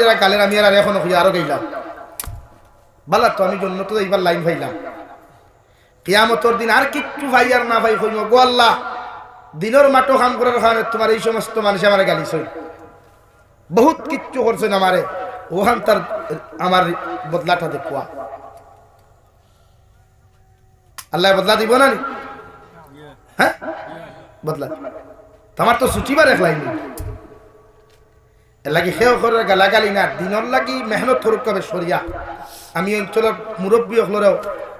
যারা কালের আমি আর এখনও খুঁজে আরও গেলাম। বালা তো আমি জন্য তো এইবার লাইন ভাইলাম কিয়ামতর দিন আর কিচ্ছু ভাই আর না ভাই কইব গো আল্লাহ, দিনের মাটো কাম করার কারণে তোমার এই সমস্ত মানুষ আমার গালি বহুত কিচ্ছু করছেন আমারে। ওখান তার, আমার বদলাটা দেখুয়া আল্লাহ বদলা দিব না হ্যাঁ? বদলা। তোমার তো ছুটিবার এক লাইন লাগি সেও করে গালাগালি না দিনের লাগি মেহনত করুক কবে সরিয়া আমি অঞ্চলের মুরব্বী হলেও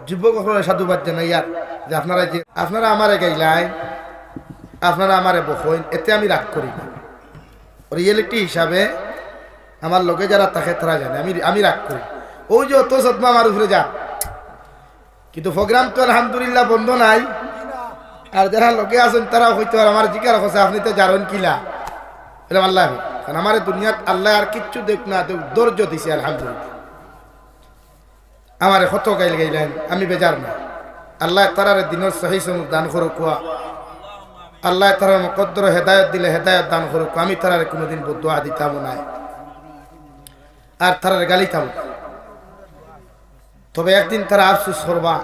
যুবক হলেও সাধুবাদ জানাই ইয়ার যে আপনারা যে আপনারা আমারে গাইলাই, আপনারা আমারে বহইন এতে আমি রাগ করি না। রিয়েলিটি হিসাবে আমার লোকে যারা তাকে তারা জানে, আমি আমি রাগ করি। ওই যে অত সদমা আমার উপরে যা। কিন্তু প্রোগ্রাম তো আলহামদুলিল্লাহ বন্ধ নাই। আর যারা লোকে আছেন তারা হয়তো আমার জিজ্ঞাসা করছে আপনি তো জানেন কিলা। এরকম আল্লাহ কারণ আমার দুনিয়াত আল্লাহ আর কিচ্ছু দেখ না, দেখ, ধৈর্য দিছে, আলহামদুলিল্লাহ। আমার কত গাইল গাইলেন, আমি বেজার না। আল্লাহ তারার দিনের সহি দান করো কুয়া আল্লাহ তারা মকদ্দর হেদায়ত দিলে হেদায়ত দান করুক, আমি তারার কোনোদিন বদুয়া দিতাম নাই। আর তারার গালিতাম না। তবে একদিন তারা আফসুস করবা,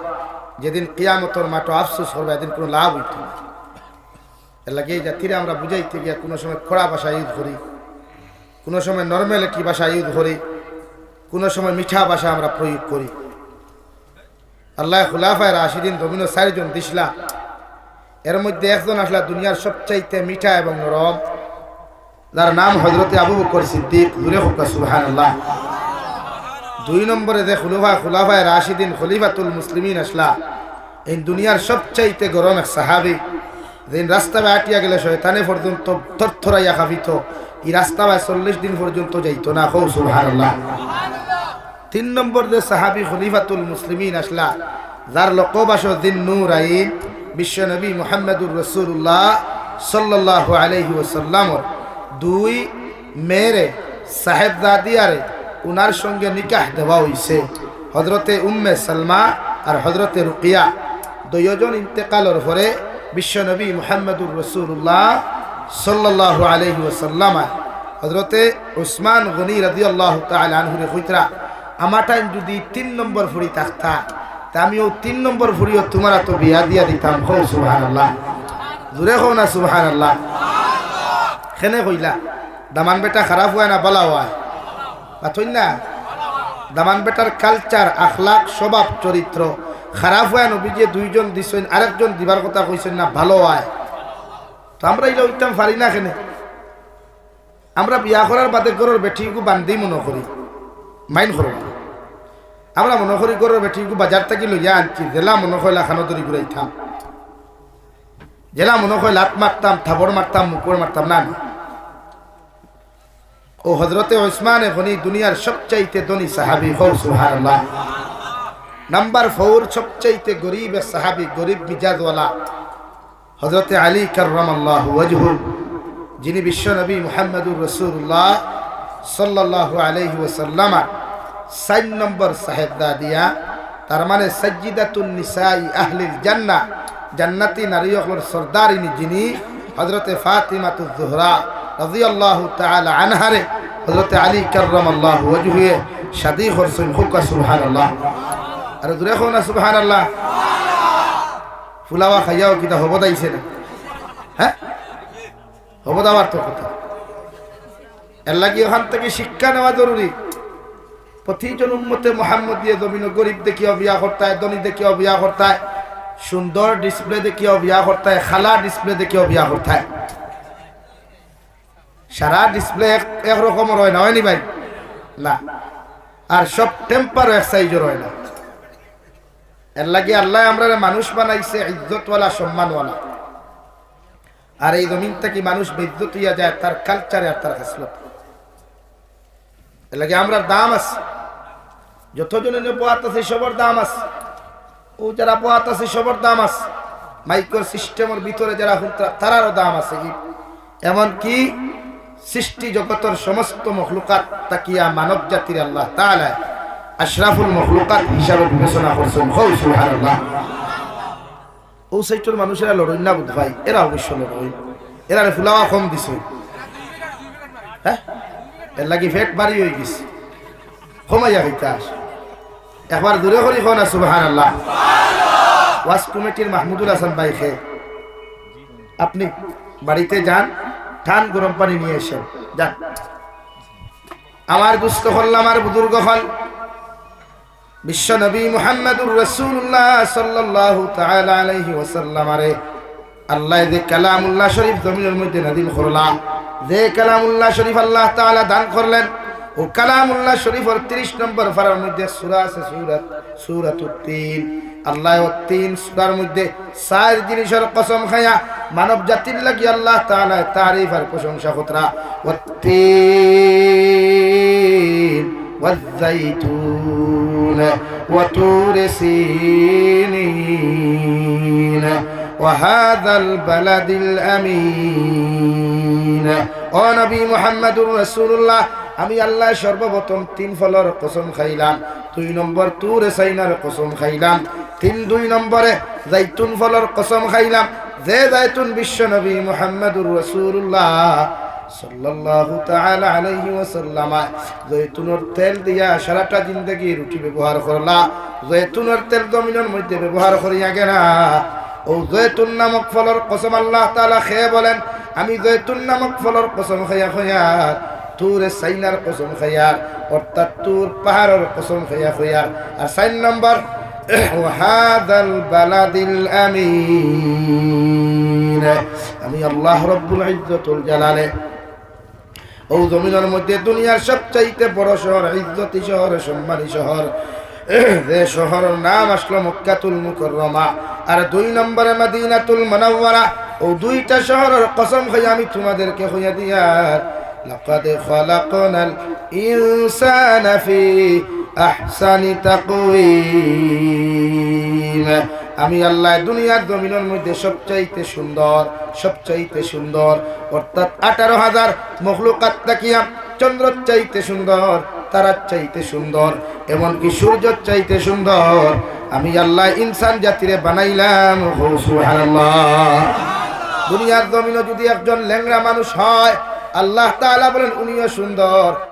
যেদিন কিয়ামতর মাটো আফসুস করবা, এদিন কোনো লাভ হইত না। লাগে এই জাতিরে আমরা বুঝাইতে গিয়া কোনো সময় খোড়া ভাষা ইউজ করি। কোনো সময় নর্মাল একটি ভাষা ইউজ করি, কোনো সময় মিঠা ভাষা আমরা প্রয়োগ করি। আল্লাহ খুলাফায় রাশিদিন রবীন্দ্র চারিজন দিসলা। এর মধ্যে একজন আসলা দুনিয়ার সবচাইতে মিঠা এবং নরম, যার নাম হজরতে আবু বকর সিদ্দিক। দূরে হোক সুবহান আল্লাহ দুই নম্বরে যে খুলুফা খুলাফায় রাশিদিন খলিফাতুল মুসলিমিন আসলা। এই দুনিয়ার সবচাইতে গরম এক সাহাবি যেদিন রাস্তা আটিয়া গেলে শয়তানে পর্যন্ত থরথরাইয়া খাবিত এই রাস্তা বাই চল্লিশ দিন পর্যন্ত যাইতো না হৌ সুবহান আল্লাহ তিন নম্বর যে সাহাবি খলিফাতুল মুসলিমিন আসলা, যার লোকবাস দিন নূর আইন বিশ্বনবী মোহাম্মদুর রসুল্লাহ সাল্লাহ আলহি ওসাল্লামর দুই মেয়েরে সাহেবজাদিয়ারে উনার সঙ্গে নিকাহ দেওয়া হইছে। হজরতে উম্মে সালমা আর হজরতে রুকিয়া, দুইজন ইন্তেকালের পরে বিশ্বনবী মোহাম্মদুর রসুল্লাহ সাল্লাহ আলহি ওসাল্লামা হজরতে উসমান গনি রাজি আল্লাহ তালহুরে হইতরা আমার টাইম যদি তিন নম্বর ফুড়ি থাকতা, তা আমিও তিন নম্বর ফুড়িও তোমার তো বিয়া দিয়া দিতাম। হো সুহান আল্লাহ জুড়ে হো না সুহান আল্লাহ খেনে কইলা? দামান বেটা খারাপ হয় না, বলা হয়? পাথই না? দামান বেটার কালচার আখলাক, স্বভাব, চরিত্র খারাপ হয় নবী যে দুইজন দিছেন, আরেকজন দিবার কথা কইছেন না, ভালো হয়? তো আমরা ইলা উঠতাম পারি না খেনে আমরা বিয়া করার বাদে গরুর বেঠিগু বান্ধি মনে করি, মাইন করো আমরা মনে করি গরুর বেঠিগু বাজার থেকে লইয়া আনছি জেলা মনে কইলা খানো ধরি ঘুরাইতাম জেলা মনে কই লাত মারতাম থাবর মারতাম মুকুর মারতাম, না না। ও হজরতে ওসমান গনি দুনিয়ার সবচাইতে ধনী সাহাবি হৌ সুবহানাল্লাহ। নাম্বার ফোর, সবচাইতে গরিব সাহাবি, গরিব মিজাজওয়ালা। হজরতে আলী কার্রামাল্লাহ ওয়াজহু, যিনি বিশ্বনবী মুহাম্মদুর রসুল্লাহ সাল্লাহ আলহি ওসাল্লামা সাইন নম্বর সাহেবদা দিয়া তার মানে সজ্জিদাতুন নিসাই আহলিল জান্না, জান্নাতি নারী হকর সর্দারিনী যিনি হজরতে ফাতিমাতু জোহরা রাদিয়াল্লাহু তাআলা আনহারে হজরতে আলী কার্রামাল্লাহু ওয়াজহুয়ে শাদি করছেন হুকা সুবহানাল্লাহ। আর দূরে হো না, সুবহানাল্লাহ। ফুলাওয়া খাইয়াও কিতা হব দাইছে না? হ্যাঁ হব দাবার তো কথা। এর লাগি ওখান থেকে শিক্ষা নেওয়া জরুরি প্রতিজন উন্মতে মোহাম্মদ দিয়ে জমিন গরিব দেখিও বিয়া করতায় ধনী দেখিও বিয়া করতায় সুন্দর ডিসপ্লে দেখিও বিয়া করতায় খালা ডিসপ্লে দেখিও বিয়া করতায় সারা ডিসপ্লে একরকমের হয় না হয়নি ভাই? না। আর সব টেম্পার এক সাইজের হয় না। এর লাগে আল্লাহ আমরা মানুষ বানাইছে, ইজ্জতওয়ালা, সম্মানওয়ালা। আর এই জমিন থেকে মানুষ বিদ্যুৎ হইয়া যায়, তার কালচারে আর তার হাসলত। এর লাগে আমরা দাম আছে। যতজনে পোয়াত আছে, সবার দাম আছে। ও যারা পোয়াত আছে, সবার দাম আছে। মাইক্রো সিস্টেমের ভিতরে যারা তারারও দাম আছে। এমনকি সৃষ্টি জগতের সমস্ত মখলুকাত তাকিয়া মানব জাতির আল্লাহ তাআলা আশরাফুল মখলুকাত হিসাবে বিবেচনা করছেন হৌ সুবহানাল্লাহ। ও সাইটর মানুষেরা লড়ই না বুধ ভাই এরা অবশ্য লড়ই এরা ফুলাওয়া কম দিছে। হ্যাঁ? এর লাগি ফেট বাড়ি হয়ে গেছে। কমাইয়া হইতাস একবার দূরে করি না সুবাহান আল্লাহ ওয়াস কমিটির মাহমুদুল হাসান ভাই খে আপনি বাড়িতে যান ঠান গরম পানি নিয়ে এসেন। যান। আমার দুস্থ হল, আমার বুজুর্গ হল। বিশ্ব নবী মুহাম্মদুর রাসূলুল্লাহ সাল্লাল্লাহু তাআলা আলাইহি ওয়াসাল্লামারে আল্লাহ যে কালামুল্লাহ শরীফ জমিনের মধ্যে নাদিল করলাম, যে কালামুল্লাহ শরীফ আল্লাহ তাআলা দান করলেন, ও কালামুল্লাহ শরীফের 30 নম্বর ফারার মধ্যে সূরা আছে সূরাত সূরাতুত তিন। আল্লাহ তিন সূরার মধ্যে চার জিনিসের কসম খায়া মানব জাতির লাগি আল্লাহ তাআলা তারিফ আর প্রশংসা কতরা ও তিন والزيتون وطور سينين وهذا البلد الأمين ও নবী মুহাম্মদুর রাসূলুল্লাহ আমি আল্লাহ সর্বপ্রথম তিন ফলের কসম খাইলাম দুই নম্বর তুর সাইনার কসম খাইলাম তিন দুই নম্বরে জাইতুন ফলের কসম খাইলাম যে জাইতুন বিশ্ব নবী মুহাম্মদুর রাসূলুল্লাহ সাল্লাল্লাহু তাআলা আলাইহি ওয়াসাল্লাম জয়তুনের তেল দিয়া সারাটা জিন্দেগি রুটি ব্যবহার করলা। জয়তুনের তেল জমিনের মধ্যে ব্যবহার করিয়া গেলা। ও জয়তুন নামক ফলের কসম আল্লাহ তাআলা খেয়ে বলেন, আমি জয়তুন নামক ফলের কসম খাইয়া খাইয়া, তুরে সাইনার কসম খাইয়ার অর্থাৎ তুর পাহাড়ের কসম খাইয়া খাইয়ার আর সাইন নম্বর ওয়াহাদাল বালাদিল আমিন। আমি আল্লাহ রব্বুল ইজ্জতুল জালালে ও জমিনের মধ্যে দুনিয়ার সবচাইতে বড় শহর, ইজ্জতি শহর, সম্মানী শহর। যে শহরের নাম আসলো মক্কাতুল মুকররমা। আর দুই নম্বরে মদিনাতুল মুনাওয়ারা। ও দুইটা শহরের কসম খাই আমি তোমাদেরকে হইয়া দিয়ার লাকাদ খালাকনাল ইনসানা ফি আহসানি তাকওয়িম। আমি আল্লাহ দুনিয়ার জমিনের মধ্যে সবচাইতে সুন্দর সবচাইতে সুন্দর। অর্থাৎ আঠারো হাজার মখলুকাত তাকিয়া চন্দ্র চাইতে সুন্দর, তারার চাইতে সুন্দর, এমনকি সূর্য চাইতে সুন্দর। আমি আল্লাহ ইনসান জাতিরে বানাইলাম দুনিয়ার জমিনে যদি একজন ল্যাংরা মানুষ হয়, আল্লাহ তাআলা বলেন, উনিও সুন্দর।